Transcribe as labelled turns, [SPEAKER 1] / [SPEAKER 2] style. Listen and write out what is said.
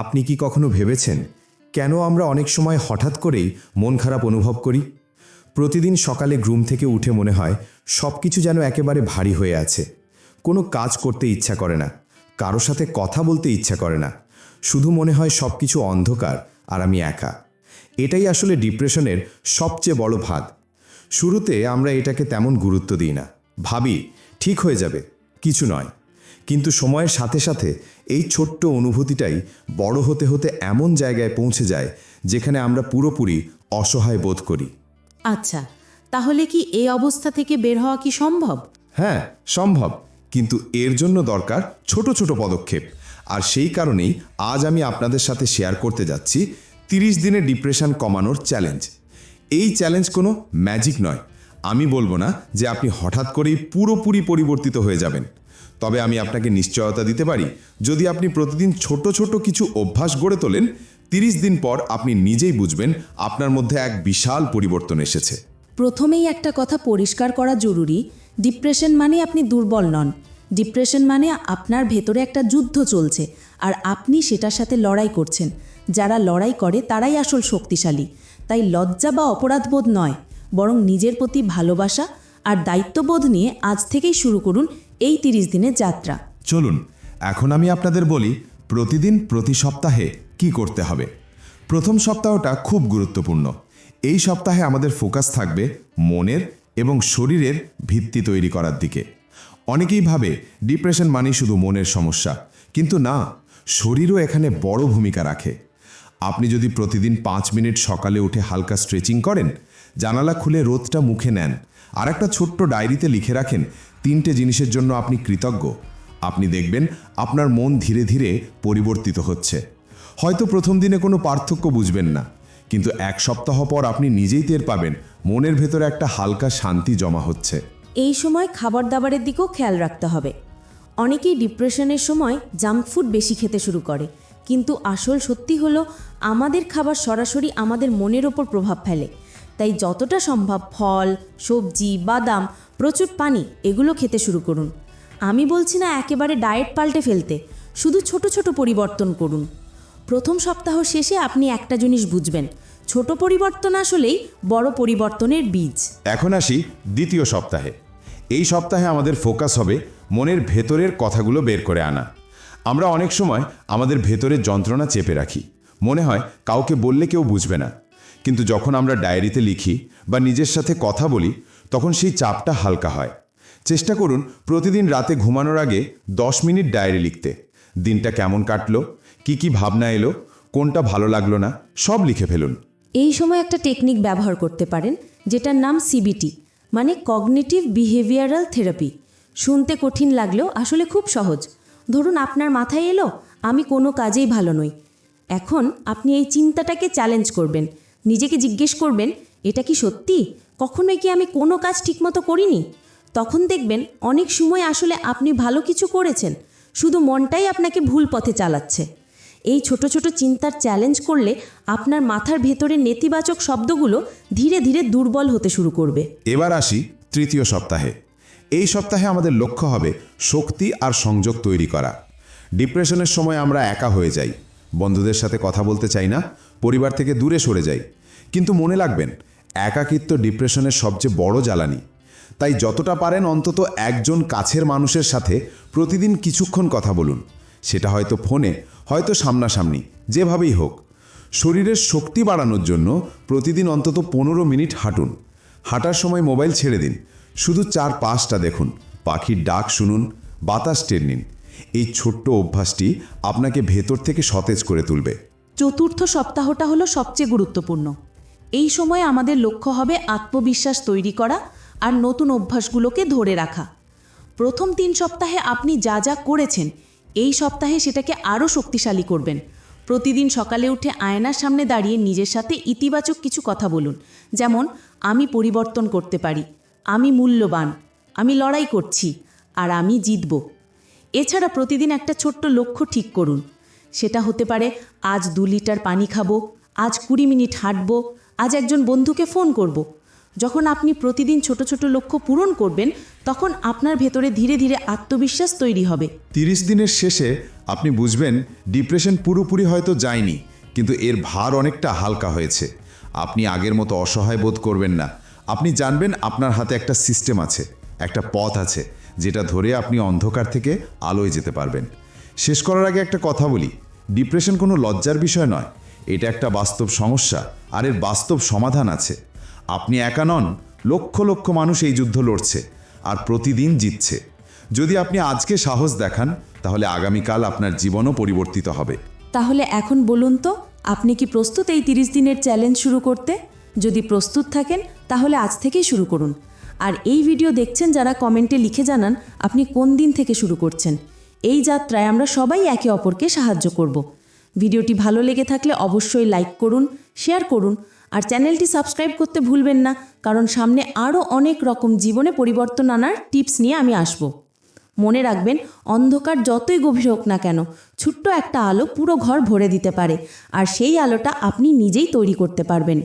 [SPEAKER 1] আপনি কি কখনো ভেবেছেন কেন আমরা অনেক সময় হঠাৎ করেই মন খারাপ অনুভব করি? প্রতিদিন সকালে ঘুম থেকে উঠে মনে হয় সব কিছু যেন একেবারে ভারী হয়ে আছে। কোনো কাজ করতে ইচ্ছা করে না, কারও সাথে কথা বলতে ইচ্ছা করে না, শুধু মনে হয় সব কিছু অন্ধকার আর আমি একা। এটাই আসলে ডিপ্রেশনের সবচেয়ে বড় ভাগ শুরুতে আমরা এটাকে তেমন গুরুত্ব দিই না। ভাবি, ঠিক হয়ে যাবে, কিছু নয়। কিন্তু সময়ের সাথে সাথে এই ছোট্ট অনুভূতিটাই বড় হতে হতে এমন জায়গায় পৌঁছে যায় যেখানে আমরা পুরোপুরি অসহায় বোধ করি।
[SPEAKER 2] আচ্ছা তাহলে কি এই অবস্থা থেকে বের হওয়া কি সম্ভব?
[SPEAKER 1] হ্যাঁ সম্ভব। কিন্তু এর জন্য দরকার ছোট ছোট পদক্ষেপ। আর সেই কারণেই আজ আমি আপনাদের সাথে শেয়ার করতে যাচ্ছি তিরিশ দিনের ডিপ্রেশন কমানোর চ্যালেঞ্জ। এই চ্যালেঞ্জ কোনো ম্যাজিক নয়। আমি বলব না যে আপনি হঠাৎ করেই পুরোপুরি পরিবর্তিত হয়ে যাবেন। তবে আমি আপনাকে নিশ্চয়তা দিতে পারি। যদি আপনি প্রতিদিন ছোট ছোট কিছু অভ্যাস গড়ে তোলেন, তিরিশ দিন পর আপনি নিজেই বুঝবেন আপনার মধ্যে এক বিশাল পরিবর্তন এসেছে।
[SPEAKER 2] প্রথমেই একটা কথা পরিষ্কার করা জরুরি, ডিপ্রেশন মানে আপনি দুর্বল নন। ডিপ্রেশন মানে আপনার ভেতরে একটা যুদ্ধ চলছে, আর আপনি সেটার সাথে লড়াই করছেন। যারা লড়াই করে তারাই আসল শক্তিশালী। তাই লজ্জা বা অপরাধবোধ নয়, বরং নিজের প্রতি ভালোবাসা আর দায়িত্ববোধ নিয়ে আজ থেকেই শুরু করুন এই তিরিশ দিনের যাত্রা।
[SPEAKER 1] চলুন, এখন আমি আপনাদের বলি প্রতিদিন প্রতি সপ্তাহে কি করতে হবে। প্রথম সপ্তাহটা খুব গুরুত্বপূর্ণ। এই সপ্তাহে আমাদের ফোকাস থাকবে মনের এবং শরীরের ভিত্তি তৈরি করার দিকে। অনেকেই ভাবে ডিপ্রেশন মানেই শুধু মনের সমস্যা, কিন্তু না, শরীরও এখানে বড় ভূমিকা রাখে। আপনি যদি প্রতিদিন পাঁচ মিনিট সকালে উঠে হালকা স্ট্রেচিং করেন, জানালা খুলে রোদটা মুখে নেন আর একটা ছোট্ট ডায়েরিতে লিখে রাখেন তিনটে জিনিসের জন্য আপনি কৃতজ্ঞ। আপনি দেখবেন আপনার মন ধীরে ধীরে পরিবর্তিত হচ্ছে। হয়তো প্রথম দিনে কোনো পার্থক্য বুঝবেন না, কিন্তু এক সপ্তাহ পর আপনি নিজেই টের পাবেন, মনের ভেতরে একটা হালকা শান্তি জমা হচ্ছে।
[SPEAKER 2] এই সময় খাবার দাবারের দিকেও খেয়াল রাখতে হবে। অনেকেই ডিপ্রেশনের সময় জাঙ্ক ফুড বেশি খেতে শুরু করে, কিন্তু আসল সত্যি হলো আমাদের খাবার সরাসরি আমাদের মনের ওপর প্রভাব ফেলে। তাই যতটা সম্ভব ফল, সবজি, বাদাম প্রচুর পানি, এগুলো খেতে শুরু করুন। আমি বলছি না একেবারে ডায়েট পাল্টে ফেলতে, শুধু ছোট ছোট পরিবর্তন করুন। প্রথম সপ্তাহ শেষে আপনি একটা জিনিস বুঝবেন, ছোট পরিবর্তন আসলেই বড় পরিবর্তনের বীজ।
[SPEAKER 1] এখন আসি দ্বিতীয় সপ্তাহে। এই সপ্তাহে আমাদের ফোকাস হবে মনের ভেতরের কথাগুলো বের করে আনা। আমরা অনেক সময় আমাদের ভেতরের যন্ত্রণা চেপে রাখি। মনে হয় কাউকে বললে কেউ বুঝবে না। কিন্তু যখন আমরা ডায়েরিতে লিখি বা নিজের সাথে কথা বলি তখন সেই চাপটা হালকা হয়। চেষ্টা করুন প্রতিদিন রাতে ঘুমানোর আগে দশ মিনিট ডায়েরি লিখতে। দিনটা কেমন কাটলো? কি কি ভাবনা এলো? কোনটা ভালো লাগল না? সব লিখে ফেলুন।
[SPEAKER 2] এই সময় একটা টেকনিক ব্যবহার করতে পারেন, যেটার নাম সিবিটি মানে কগনিটিভ বিহেভিয়ারাল থেরাপি। শুনতে কঠিন লাগলেও আসলে খুব সহজ। ধরুন আপনার মাথায় এলো, আমি কোনো কাজেই ভালো নই। এখন আপনি এই চিন্তাটাকে চ্যালেঞ্জ করবেন। নিজেকে জিজ্ঞেস করবেন, এটা কি সত্যি? কখনোই কি আমি কোনো কাজ ঠিকমতো করিনি? তখন দেখবেন অনেক সময় আসলে আপনি ভালো কিছু করেছেন, শুধু মনটাই আপনাকে ভুল পথে চালাচ্ছে। এই ছোট ছোট চিন্তার চ্যালেঞ্জ করলে আপনার মাথার ভেতরে নেতিবাচক শব্দগুলো ধীরে ধীরে দুর্বল হতে শুরু করবে।
[SPEAKER 1] এবার আসি তৃতীয় সপ্তাহে। এই সপ্তাহে আমাদের লক্ষ্য হবে শক্তি আর সংযোগ তৈরি করা। ডিপ্রেশনের সময় আমরা একা হয়ে যাই। বন্ধুদের সাথে কথা বলতে চাই না, পরিবার থেকে দূরে সরে যাই। কিন্তু মনে রাখবেন একাকিত্ব ডিপ্রেশনের সবচেয়ে বড় জ্বালানি। তাই যতটা পারেন অন্তত একজন কাছের মানুষের সাথে প্রতিদিন কিছুক্ষণ কথা বলুন। সেটা হয়তো ফোনে, হয়তো সামনাসামনি, যেভাবেই হোক। শরীরের শক্তি বাড়ানোর জন্য প্রতিদিন অন্তত পনেরো মিনিট হাঁটুন। হাঁটার সময় মোবাইল ছেড়ে দিন। শুধু চার পাঁচটা দেখুন। পাখির ডাক শুনুন, বাতাস টের নিন। এই ছোট্ট অভ্যাসটি আপনাকে ভেতর থেকে সতেজ করে তুলবে।
[SPEAKER 2] চতুর্থ সপ্তাহটা হলো সবচেয়ে গুরুত্বপূর্ণ। এই সময় আমাদের লক্ষ্য হবে আত্মবিশ্বাস তৈরি করা আর নতুন অভ্যাসগুলোকে ধরে রাখা। প্রথম তিন সপ্তাহে আপনি যা যা করেছেন, এই সপ্তাহে সেটাকে আরও শক্তিশালী করবেন। প্রতিদিন সকালে উঠে আয়নার সামনে দাঁড়িয়ে নিজের সাথে ইতিবাচক কিছু কথা বলুন। যেমন, আমি পরিবর্তন করতে পারি, আমি মূল্যবান, আমি লড়াই করছি, আর আমি জিতব। এছাড়া প্রতিদিন একটা ছোট্ট লক্ষ্য ঠিক করুন। সেটা হতে পারে, আজ দু লিটার পানি খাব, আজ কুড়ি মিনিট হাঁটবো আজ একজন বন্ধুকে ফোন করব। যখন আপনি প্রতিদিন ছোট ছোট লক্ষ্য পূরণ করবেন, তখন আপনার ভেতরে ধীরে ধীরে আত্মবিশ্বাস তৈরি হবে।
[SPEAKER 1] তিরিশ দিনের শেষে আপনি বুঝবেন, ডিপ্রেশন পুরোপুরি হয়তো যায়নি, কিন্তু এর ভার অনেকটা হালকা হয়েছে। আপনি আগের মতো অসহায় বোধ করবেন না। আপনি জানবেন আপনার হাতে একটা সিস্টেম আছে, একটা পথ আছে, যেটা ধরে আপনি অন্ধকার থেকে আলোয় যেতে পারবেন। শেষ করার আগে একটা কথা বলি, ডিপ্রেশন কোনো লজ্জার বিষয় নয়। এটা একটা বাস্তব সমস্যা। আর এর বাস্তব সমাধান আছে। আপনি একা নন, লক্ষ লক্ষ মানুষ এই যুদ্ধ লড়ছে আর প্রতিদিন জিতছে। যদি আপনি আজকে সাহস দেখান, তাহলে আগামীকাল আপনার জীবনও পরিবর্তিত হবে।
[SPEAKER 2] তাহলে এখন বলুন তো, আপনি কি প্রস্তুত এই তিরিশ দিনের চ্যালেঞ্জ শুরু করতে? যদি প্রস্তুত থাকেন, তাহলে আজ থেকেই শুরু করুন। আর এই ভিডিও দেখছেন যারা কমেন্টে লিখে জানান, আপনি কোন দিন থেকে শুরু করছেন? এই যাত্রায় আমরা সবাই একে অপরকে সাহায্য করব। ভিডিওটি ভালো লেগে থাকলে অবশ্যই লাইক করুন, শেয়ার করুন আর চ্যানেলটি সাবস্ক্রাইব করতে ভুলবেন না, কারণ সামনে আরও অনেক রকম জীবনে পরিবর্তন আনার টিপস নিয়ে আমি আসব। মনে রাখবেন, অন্ধকার যতই গভীর হোক না কেন, ছোট্ট একটা আলো পুরো ঘর ভরে দিতে পারে, আর সেই আলোটা আপনি নিজেই তৈরি করতে পারবেন।